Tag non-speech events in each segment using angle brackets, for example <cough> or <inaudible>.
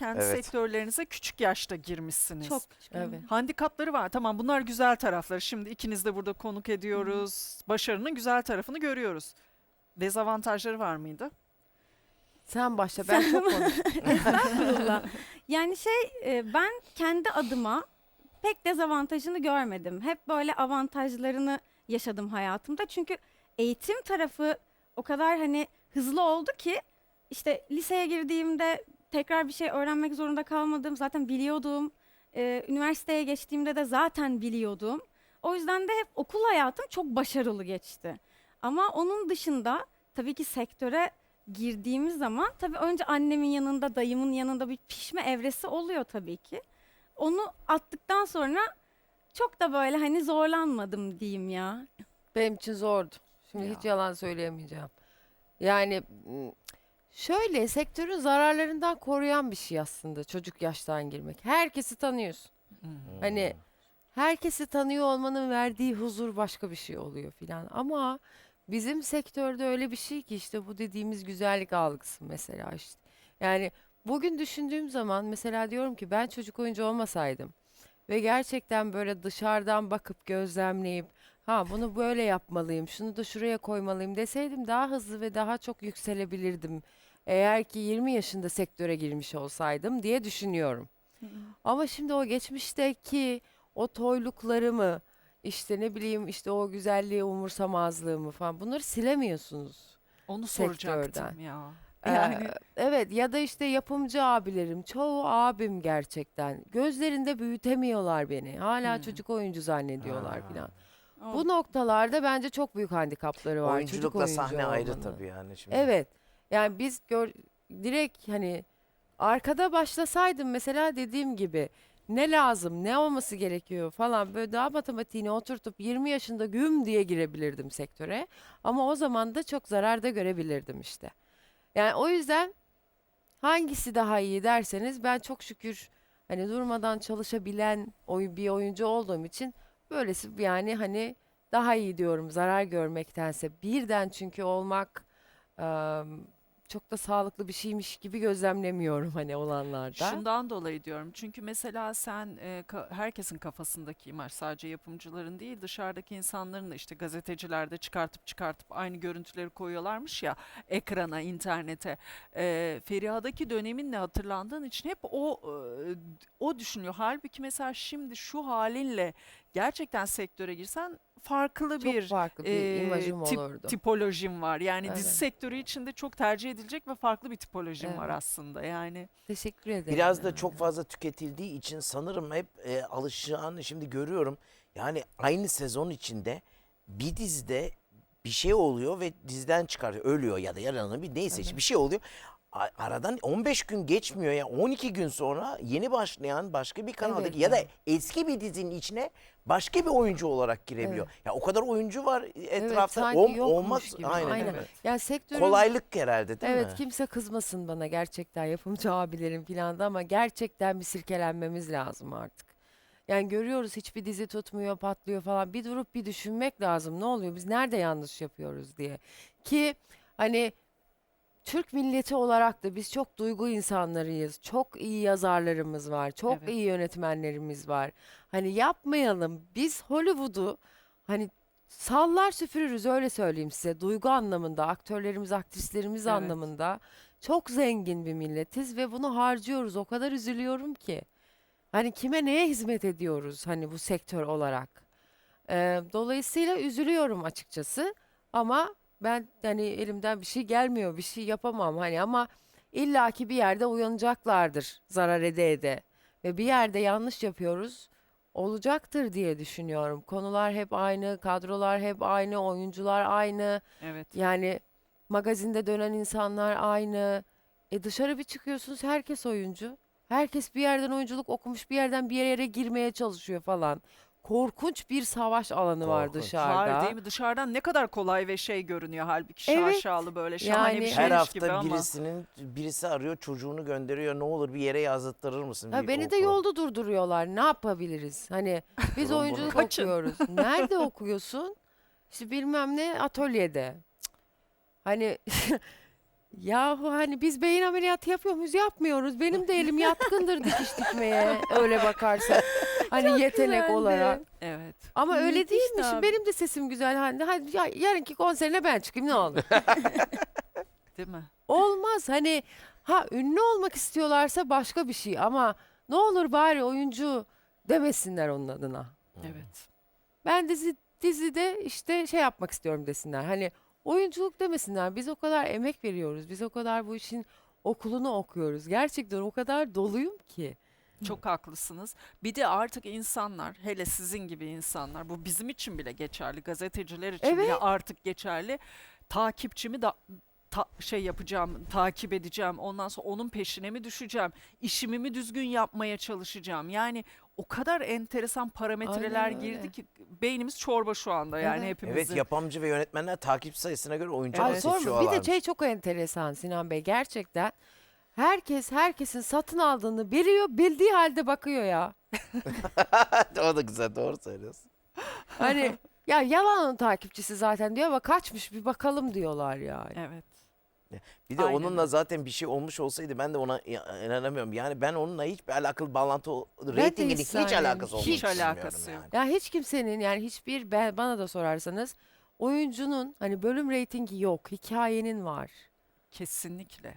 kendi Evet. sektörlerinize küçük yaşta girmişsiniz. Çok. Evet. Handikapları var. Tamam bunlar güzel tarafları. Şimdi ikiniz de burada konuk ediyoruz. Başarının güzel tarafını görüyoruz. Dezavantajları var mıydı? Sen başla ben çok <laughs> konuştum. Estağfurullah. <laughs> yani şey e, ben kendi adıma pek dezavantajını görmedim. Hep böyle avantajlarını yaşadım hayatımda. Çünkü eğitim tarafı o kadar hani hızlı oldu ki işte liseye girdiğimde tekrar bir şey öğrenmek zorunda kalmadım. Zaten biliyordum. Ee, üniversiteye geçtiğimde de zaten biliyordum. O yüzden de hep okul hayatım çok başarılı geçti. Ama onun dışında tabii ki sektöre girdiğimiz zaman tabii önce annemin yanında, dayımın yanında bir pişme evresi oluyor tabii ki. Onu attıktan sonra çok da böyle hani zorlanmadım diyeyim ya. Benim için zordu. Şimdi Ya. hiç yalan söyleyemeyeceğim. Yani m, şöyle sektörün zararlarından koruyan bir şey aslında çocuk yaştan girmek. Herkesi tanıyorsun. Hani herkesi tanıyor olmanın verdiği huzur başka bir şey oluyor filan. Ama bizim sektörde öyle bir şey ki işte bu dediğimiz güzellik algısı mesela işte. Yani bugün düşündüğüm zaman mesela diyorum ki ben çocuk oyuncu olmasaydım ve gerçekten böyle dışarıdan bakıp gözlemleyip ha bunu böyle yapmalıyım, şunu da şuraya koymalıyım deseydim daha hızlı ve daha çok yükselebilirdim. Eğer ki 20 yaşında sektöre girmiş olsaydım diye düşünüyorum. Ama şimdi o geçmişteki o toyluklarımı işte ne bileyim işte o güzelliği umursamazlığımı falan bunları silemiyorsunuz. Onu Sektörden. soracaktım ya. Yani evet ya da işte yapımcı abilerim çoğu abim gerçekten gözlerinde büyütemiyorlar beni. Hala Hmm. çocuk oyuncu zannediyorlar Ha. filan. Bu noktalarda bence çok büyük handikapları var çocuk Oyunculukla oyuncu sahne ayrı olmanın. tabii yani şimdi. Evet. Yani biz gör direkt hani arkada başlasaydım mesela dediğim gibi ne lazım, ne olması gerekiyor falan böyle daha matematiğini oturtup 20 yaşında güm diye girebilirdim sektöre. Ama o zaman da çok zararda görebilirdim işte. Yani o yüzden hangisi daha iyi derseniz ben çok şükür hani durmadan çalışabilen bir oyuncu olduğum için böylesi yani hani daha iyi diyorum zarar görmektense. Birden çünkü olmak em, çok da sağlıklı bir şeymiş gibi gözlemlemiyorum hani olanlarda. Şundan dolayı diyorum. Çünkü mesela sen e, ka- herkesin kafasındaki imaj sadece yapımcıların değil dışarıdaki insanların da işte gazetecilerde çıkartıp çıkartıp aynı görüntüleri koyuyorlarmış ya ekrana, internete. E, Feriha'daki döneminle hatırlandığın için hep o e, o düşünüyor. Halbuki mesela şimdi şu halinle gerçekten sektöre girsen farklı çok bir farklı bir e, imajım tip- olurdu. tipolojim var. Yani Evet. dizi sektörü içinde çok tercih edilecek ve farklı bir tipolojim var Evet. aslında. Yani Teşekkür ederim. Biraz da yani. çok fazla tüketildiği için sanırım hep e, alışacağını şimdi görüyorum. Yani aynı sezon içinde bir dizide bir şey oluyor ve diziden çıkarıyor. Ölüyor ya da yaralanıyor bir neyse işte bir şey oluyor. Aradan 15 gün geçmiyor ya 12 gün sonra yeni başlayan başka bir kanaldaki Evet ya da eski bir dizinin içine başka bir oyuncu olarak girebiliyor. Ya o kadar oyuncu var etrafta sanki ol- olmaz gibi. aynen. Aynen. evet. Yani sektörün Kolaylık herhalde değil evet mi? kimse kızmasın bana gerçekten yapımcı abilerim filan da ama gerçekten bir silkelenmemiz lazım artık. Yani görüyoruz hiçbir dizi tutmuyor, patlıyor falan. Bir durup bir düşünmek lazım. Ne oluyor? Biz nerede yanlış yapıyoruz diye. Ki hani Türk milleti olarak da biz çok duygu insanlarıyız. Çok iyi yazarlarımız var. Çok Evet. iyi yönetmenlerimiz var. Hani yapmayalım. Biz Hollywood'u hani sallar süpürürüz öyle söyleyeyim size. Duygu anlamında, aktörlerimiz, aktrislerimiz Evet. anlamında çok zengin bir milletiz ve bunu harcıyoruz. O kadar üzülüyorum ki. Hani kime neye hizmet ediyoruz hani bu sektör olarak. Ee, dolayısıyla üzülüyorum açıkçası. Ama ben hani elimden bir şey gelmiyor, bir şey yapamam hani ama illaki bir yerde uyanacaklardır zarar ede ede. Ve bir yerde yanlış yapıyoruz olacaktır diye düşünüyorum. Konular hep aynı, kadrolar hep aynı, oyuncular aynı. evet. Yani magazinde dönen insanlar aynı. E dışarı bir çıkıyorsunuz herkes oyuncu. Herkes bir yerden oyunculuk okumuş, bir yerden bir yere girmeye çalışıyor falan. Korkunç bir savaş alanı var Korkunç. dışarıda. Var değil mi? Dışarıdan ne kadar kolay ve şey görünüyor halbuki Evet. şaşalı böyle şahane Yani- bir Her şeymiş hafta gibi ama. birisinin birisi arıyor çocuğunu gönderiyor ne olur bir yere yazdırır mısın? Ha, bir beni de yolda durduruyorlar. Ne yapabiliriz? Hani <laughs> biz Durun bunu oyunculuk kaçın. okuyoruz. Nerede <laughs> okuyorsun? İşte bilmem ne atölyede. Cık. Hani <laughs> Yahu hani biz beyin ameliyatı yapıyor muyuz? Yapmıyoruz. Benim de elim yatkındır dikiş dikmeye. Öyle bakarsan. Hani yetenek güzeldi. olarak. Evet. Ama öyle Müthişti değil mi? Şimdi abi. benim de sesim güzel. Hani, hadi ya, yarınki konserine ben çıkayım ne olur. <laughs> Değil mi? Olmaz. Hani ha ünlü olmak istiyorlarsa başka bir şey ama ne olur bari oyuncu demesinler onun adına. Evet. Ben dizi dizide işte şey yapmak istiyorum desinler. Hani oyunculuk demesinler. Biz o kadar emek veriyoruz. Biz o kadar bu işin okulunu okuyoruz. Gerçekten o kadar doluyum ki. Çok haklısınız. Bir de artık insanlar, hele sizin gibi insanlar, bu bizim için bile geçerli, gazeteciler için bile Evet. artık geçerli. Takipçimi da ta- şey yapacağım, takip edeceğim. Ondan sonra onun peşine mi düşeceğim? İşimi mi düzgün yapmaya çalışacağım? Yani o kadar enteresan parametreler Aynen öyle. girdi ki beynimiz çorba şu anda yani Evet. hepimizin. Evet yapımcı ve yönetmenler takip sayısına göre oyuncu Ay, sorma. Bir seçiyorlar. de şey çok enteresan Sinan Bey gerçekten. Herkes herkesin satın aldığını biliyor, bildiği halde bakıyor ya. <laughs> o da güzel doğru söylüyorsun. <laughs> Hani ya yalan onun takipçisi zaten diyor ama kaçmış bir bakalım diyorlar yani. Evet. Bir de Aynen onunla öyle. zaten bir şey olmuş olsaydı ben de ona inanamıyorum. Yani ben onunla hiçbir alakalı bağlantı, reytingin hiç hiç, zannediyorum. alakası olduğunu Hiç alakası yok. yani. Ya hiç kimsenin yani hiçbir ben, bana da sorarsanız oyuncunun hani bölüm reytingi yok, hikayenin var. Kesinlikle.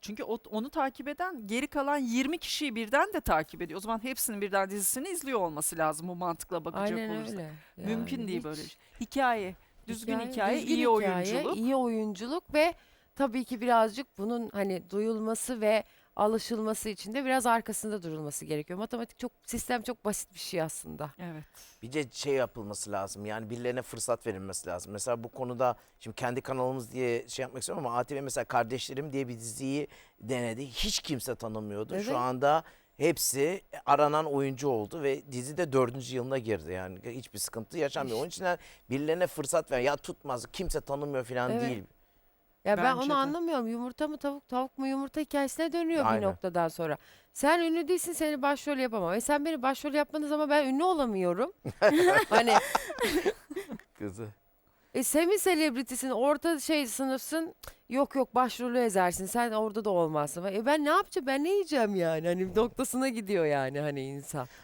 Çünkü onu takip eden geri kalan 20 kişiyi birden de takip ediyor. O zaman hepsinin birden dizisini izliyor olması lazım bu mantıkla bakacak Aynen olursak. öyle. Mümkün Yani değil böyle hiç- şey. Hikaye, düzgün hikaye, düzgün iyi hikaye, oyunculuk. iyi oyunculuk ve tabii ki birazcık bunun hani duyulması ve alışılması için de biraz arkasında durulması gerekiyor. Matematik çok sistem çok basit bir şey aslında. Evet. Bir de şey yapılması lazım yani birilerine fırsat verilmesi lazım. Mesela bu konuda şimdi kendi kanalımız diye şey yapmak istiyorum ama ATV mesela Kardeşlerim diye bir diziyi denedi. Hiç kimse tanımıyordu. Evet. Şu anda hepsi aranan oyuncu oldu ve dizi de dördüncü yılına girdi yani hiçbir sıkıntı yaşamıyor. Onun için birilerine fırsat ver ya tutmaz kimse tanımıyor falan Evet. değil. Ya ben Bence onu de. anlamıyorum. Yumurta mı tavuk, tavuk mu yumurta hikayesine dönüyor bir Aynen. noktadan sonra. Sen ünlü değilsin, seni başrol yapamam. E sen beni başrol yapmanız ama ben ünlü olamıyorum. <laughs> hani Kızı. e semi selebritisin, orta şey sınıfsın. Yok yok başrolü ezersin. Sen orada da olmazsın. E ben ne yapacağım? Ben ne yiyeceğim yani? Hani noktasına gidiyor yani hani insan.